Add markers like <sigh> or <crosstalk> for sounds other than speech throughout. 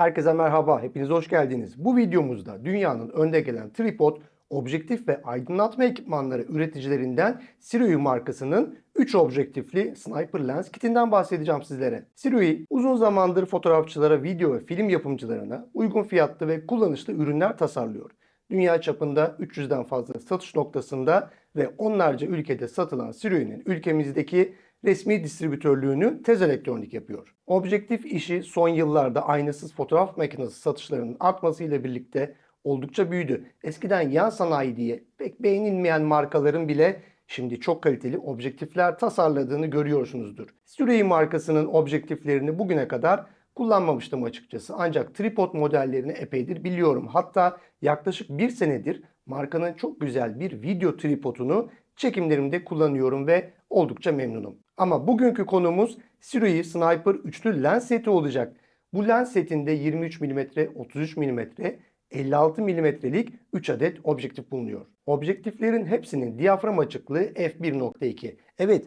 Herkese merhaba, hepiniz hoş geldiniz. Bu videomuzda dünyanın önde gelen tripod, objektif ve aydınlatma ekipmanları üreticilerinden Sirui markasının 3 objektifli sniper lens kitinden bahsedeceğim sizlere. Sirui uzun zamandır fotoğrafçılara, video ve film yapımcılarına uygun fiyatlı ve kullanışlı ürünler tasarlıyor. Dünya çapında 300'den fazla satış noktasında ve onlarca ülkede satılan Sirui'nin ülkemizdeki resmi distribütörlüğünü Tez Elektronik yapıyor. Objektif işi son yıllarda aynasız fotoğraf makinesi satışlarının artmasıyla birlikte oldukça büyüdü. Eskiden yan sanayi diye pek beğenilmeyen markaların bile şimdi çok kaliteli objektifler tasarladığını görüyorsunuzdur. Sirui markasının objektiflerini bugüne kadar kullanmamıştım açıkçası. Ancak tripod modellerini epeydir biliyorum. Hatta yaklaşık bir senedir markanın çok güzel bir video tripodunu çekimlerimde kullanıyorum ve oldukça memnunum. Ama bugünkü konumuz Sirui Sniper üçlü lens seti olacak. Bu lens setinde 23 mm, 33 mm, 56 mm'lik 3 adet objektif bulunuyor. Objektiflerin hepsinin diyafram açıklığı f1.2. Evet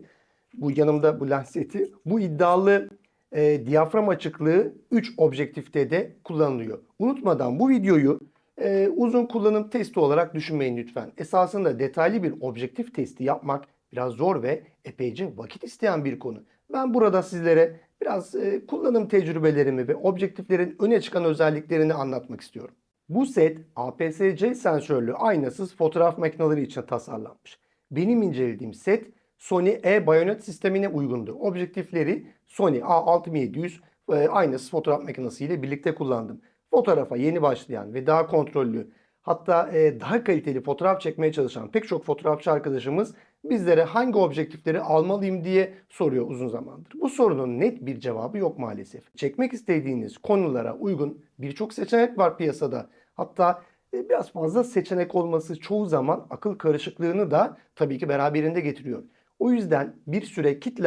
bu yanımda bu lens seti. Bu iddialı e, diyafram açıklığı 3 objektifte de kullanılıyor. Unutmadan bu videoyu e, uzun kullanım testi olarak düşünmeyin lütfen. Esasında detaylı bir objektif testi yapmak biraz zor ve epeyce vakit isteyen bir konu. Ben burada sizlere biraz e, kullanım tecrübelerimi ve objektiflerin öne çıkan özelliklerini anlatmak istiyorum. Bu set APS-C sensörlü aynasız fotoğraf makineleri için tasarlanmış. Benim incelediğim set Sony E-Bayonet sistemine uygundu. Objektifleri Sony A6700 e, aynasız fotoğraf makinesi ile birlikte kullandım. Fotoğrafa yeni başlayan ve daha kontrollü hatta e, daha kaliteli fotoğraf çekmeye çalışan pek çok fotoğrafçı arkadaşımız bizlere hangi objektifleri almalıyım diye soruyor uzun zamandır. Bu sorunun net bir cevabı yok maalesef. Çekmek istediğiniz konulara uygun birçok seçenek var piyasada. Hatta e, biraz fazla seçenek olması çoğu zaman akıl karışıklığını da tabii ki beraberinde getiriyor. O yüzden bir süre kit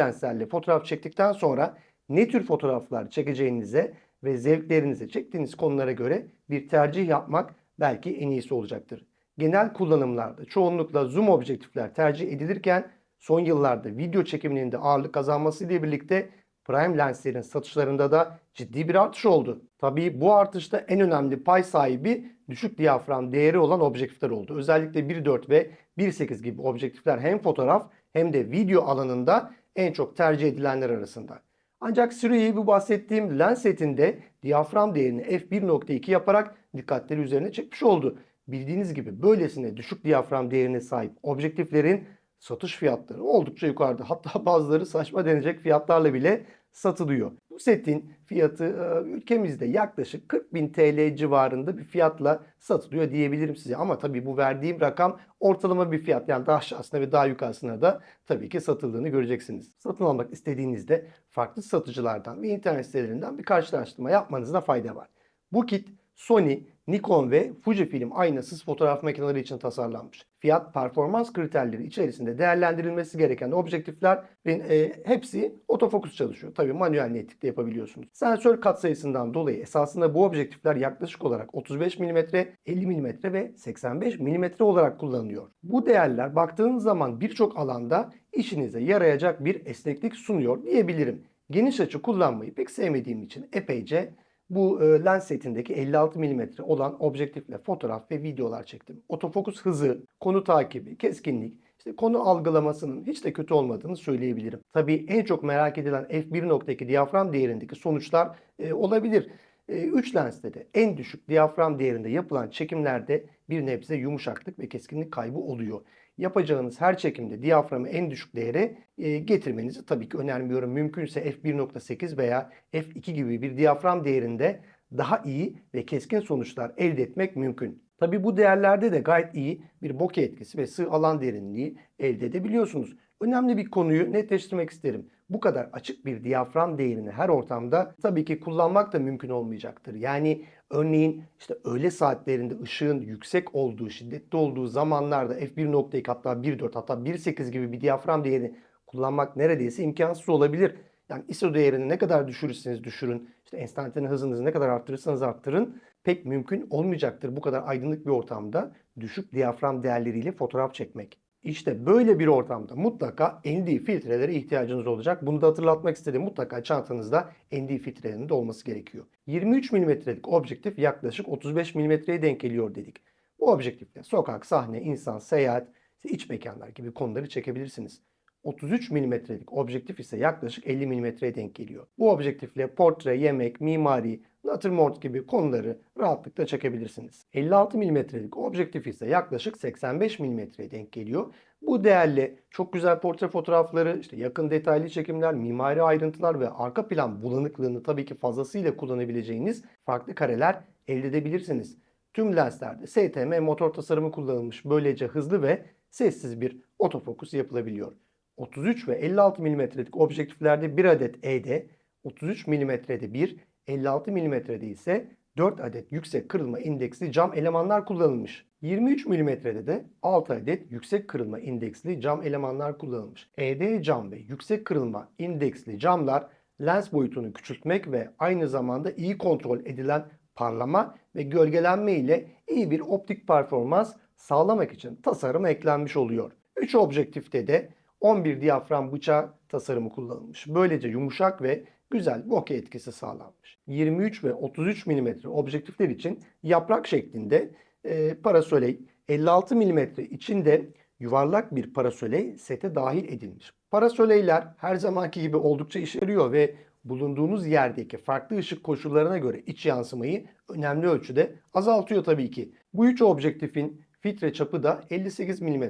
fotoğraf çektikten sonra ne tür fotoğraflar çekeceğinize ve zevklerinize çektiğiniz konulara göre bir tercih yapmak belki en iyisi olacaktır. Genel kullanımlarda çoğunlukla zoom objektifler tercih edilirken son yıllarda video çekiminin de ağırlık kazanması ile birlikte prime lenslerin satışlarında da ciddi bir artış oldu. Tabii bu artışta en önemli pay sahibi düşük diyafram değeri olan objektifler oldu. Özellikle 1.4 ve 1.8 gibi objektifler hem fotoğraf hem de video alanında en çok tercih edilenler arasında. Ancak Sirui bu bahsettiğim lens setinde diyafram değerini f1.2 yaparak dikkatleri üzerine çekmiş oldu. Bildiğiniz gibi böylesine düşük diyafram değerine sahip objektiflerin satış fiyatları oldukça yukarıda. <laughs> Hatta bazıları saçma denecek fiyatlarla bile satılıyor. Bu setin fiyatı e, ülkemizde yaklaşık 40 bin TL civarında bir fiyatla satılıyor diyebilirim size. Ama tabii bu verdiğim rakam ortalama bir fiyat. Yani daha aşağısına ve daha yukarısına da tabii ki satıldığını göreceksiniz. Satın almak istediğinizde farklı satıcılardan ve internet sitelerinden bir karşılaştırma yapmanızda fayda var. Bu kit Sony, Nikon ve Fujifilm aynasız fotoğraf makineleri için tasarlanmış. Fiyat performans kriterleri içerisinde değerlendirilmesi gereken objektiflerin e, hepsi otofokus çalışıyor. Tabii manuel netlikte yapabiliyorsunuz. Sensör katsayısından dolayı esasında bu objektifler yaklaşık olarak 35 mm, 50 mm ve 85 mm olarak kullanılıyor. Bu değerler baktığınız zaman birçok alanda işinize yarayacak bir esneklik sunuyor diyebilirim. Geniş açı kullanmayı pek sevmediğim için epeyce bu e, lens setindeki 56 mm olan objektifle fotoğraf ve videolar çektim. Otofokus hızı, konu takibi, keskinlik, işte konu algılamasının hiç de kötü olmadığını söyleyebilirim. Tabii en çok merak edilen f1.2 diyafram değerindeki sonuçlar e, olabilir. 3 e, lenste de en düşük diyafram değerinde yapılan çekimlerde bir nebze yumuşaklık ve keskinlik kaybı oluyor yapacağınız her çekimde diyaframı en düşük değere e, getirmenizi tabii ki önermiyorum. Mümkünse f1.8 veya f2 gibi bir diyafram değerinde daha iyi ve keskin sonuçlar elde etmek mümkün. Tabii bu değerlerde de gayet iyi bir bokeh etkisi ve sığ alan derinliği elde edebiliyorsunuz. Önemli bir konuyu netleştirmek isterim. Bu kadar açık bir diyafram değerini her ortamda tabii ki kullanmak da mümkün olmayacaktır. Yani örneğin işte öğle saatlerinde ışığın yüksek olduğu, şiddetli olduğu zamanlarda f1.2 hatta 1.4 hatta 1.8 gibi bir diyafram değerini kullanmak neredeyse imkansız olabilir. Yani ISO değerini ne kadar düşürürseniz düşürün, işte enstantane hızınızı ne kadar arttırırsanız arttırın pek mümkün olmayacaktır bu kadar aydınlık bir ortamda düşük diyafram değerleriyle fotoğraf çekmek. İşte böyle bir ortamda mutlaka ND filtrelere ihtiyacınız olacak. Bunu da hatırlatmak istedim. Mutlaka çantanızda ND filtrelerinin de olması gerekiyor. 23 mm'lik objektif yaklaşık 35 mm'ye denk geliyor dedik. Bu objektifle sokak, sahne, insan, seyahat, iç mekanlar gibi konuları çekebilirsiniz. 33 mm'lik objektif ise yaklaşık 50 mm'ye denk geliyor. Bu objektifle portre, yemek, mimari, natürmort gibi konuları rahatlıkla çekebilirsiniz. 56 mm'lik objektif ise yaklaşık 85 mm'ye denk geliyor. Bu değerli çok güzel portre fotoğrafları, işte yakın detaylı çekimler, mimari ayrıntılar ve arka plan bulanıklığını tabii ki fazlasıyla kullanabileceğiniz farklı kareler elde edebilirsiniz. Tüm lenslerde STM motor tasarımı kullanılmış. Böylece hızlı ve sessiz bir otofokus yapılabiliyor. 33 ve 56 mm'lik objektiflerde 1 adet ED, 33 mm'de 1, 56 mm'de ise 4 adet yüksek kırılma indeksli cam elemanlar kullanılmış. 23 mm'de de 6 adet yüksek kırılma indeksli cam elemanlar kullanılmış. ED cam ve yüksek kırılma indeksli camlar lens boyutunu küçültmek ve aynı zamanda iyi kontrol edilen parlama ve gölgelenme ile iyi bir optik performans sağlamak için tasarıma eklenmiş oluyor. 3 objektifte de 11 diyafram bıçağı tasarımı kullanılmış. Böylece yumuşak ve güzel bokeh etkisi sağlanmış. 23 ve 33 mm objektifler için yaprak şeklinde e, parasoley, 56 mm içinde yuvarlak bir parasoley sete dahil edilmiş. Parasoleyler her zamanki gibi oldukça işe yarıyor ve bulunduğunuz yerdeki farklı ışık koşullarına göre iç yansımayı önemli ölçüde azaltıyor tabii ki. Bu üç objektifin filtre çapı da 58 mm.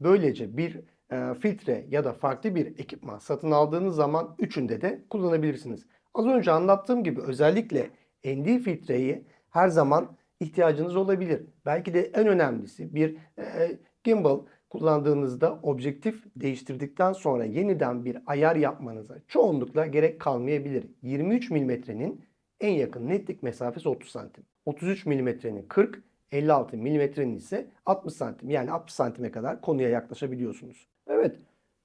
Böylece bir e, filtre ya da farklı bir ekipman satın aldığınız zaman üçünde de kullanabilirsiniz. Az önce anlattığım gibi özellikle ND filtreyi her zaman ihtiyacınız olabilir. Belki de en önemlisi bir e, gimbal kullandığınızda objektif değiştirdikten sonra yeniden bir ayar yapmanıza çoğunlukla gerek kalmayabilir. 23 mm'nin en yakın netlik mesafesi 30 santim. 33 mm'nin 40, 56 mm'nin ise 60 santim. Yani 60 santime kadar konuya yaklaşabiliyorsunuz. Evet,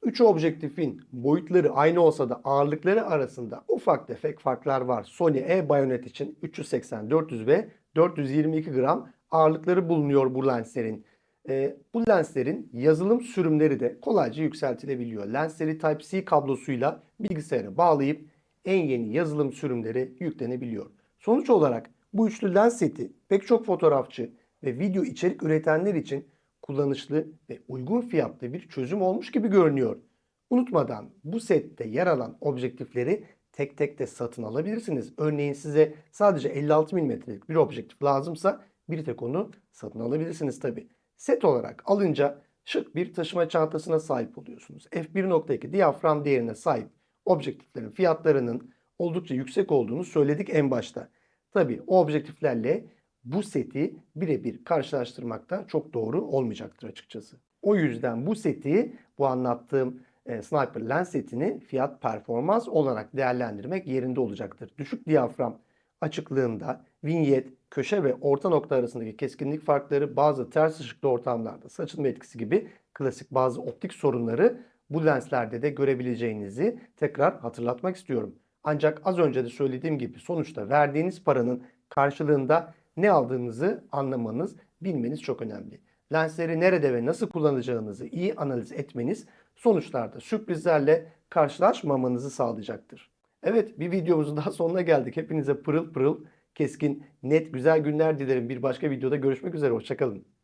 3 objektifin boyutları aynı olsa da ağırlıkları arasında ufak tefek farklar var. Sony E-Bayonet için 380-400 ve 422 gram ağırlıkları bulunuyor bu lenslerin. E, bu lenslerin yazılım sürümleri de kolayca yükseltilebiliyor. Lensleri Type-C kablosuyla bilgisayara bağlayıp en yeni yazılım sürümleri yüklenebiliyor. Sonuç olarak bu üçlü lens seti pek çok fotoğrafçı ve video içerik üretenler için kullanışlı ve uygun fiyatlı bir çözüm olmuş gibi görünüyor. Unutmadan bu sette yer alan objektifleri tek tek de satın alabilirsiniz. Örneğin size sadece 56 mm'lik bir objektif lazımsa bir tek onu satın alabilirsiniz tabi. Set olarak alınca şık bir taşıma çantasına sahip oluyorsunuz. f1.2 diyafram değerine sahip objektiflerin fiyatlarının oldukça yüksek olduğunu söyledik en başta. Tabi o objektiflerle bu seti birebir karşılaştırmakta çok doğru olmayacaktır açıkçası. O yüzden bu seti, bu anlattığım e, Sniper lens setini fiyat performans olarak değerlendirmek yerinde olacaktır. Düşük diyafram açıklığında vinyet, köşe ve orta nokta arasındaki keskinlik farkları bazı ters ışıklı ortamlarda saçılma etkisi gibi klasik bazı optik sorunları bu lenslerde de görebileceğinizi tekrar hatırlatmak istiyorum. Ancak az önce de söylediğim gibi sonuçta verdiğiniz paranın karşılığında ne aldığınızı anlamanız, bilmeniz çok önemli. Lensleri nerede ve nasıl kullanacağınızı iyi analiz etmeniz sonuçlarda sürprizlerle karşılaşmamanızı sağlayacaktır. Evet bir videomuzun daha sonuna geldik. Hepinize pırıl pırıl, keskin, net, güzel günler dilerim. Bir başka videoda görüşmek üzere. Hoşçakalın.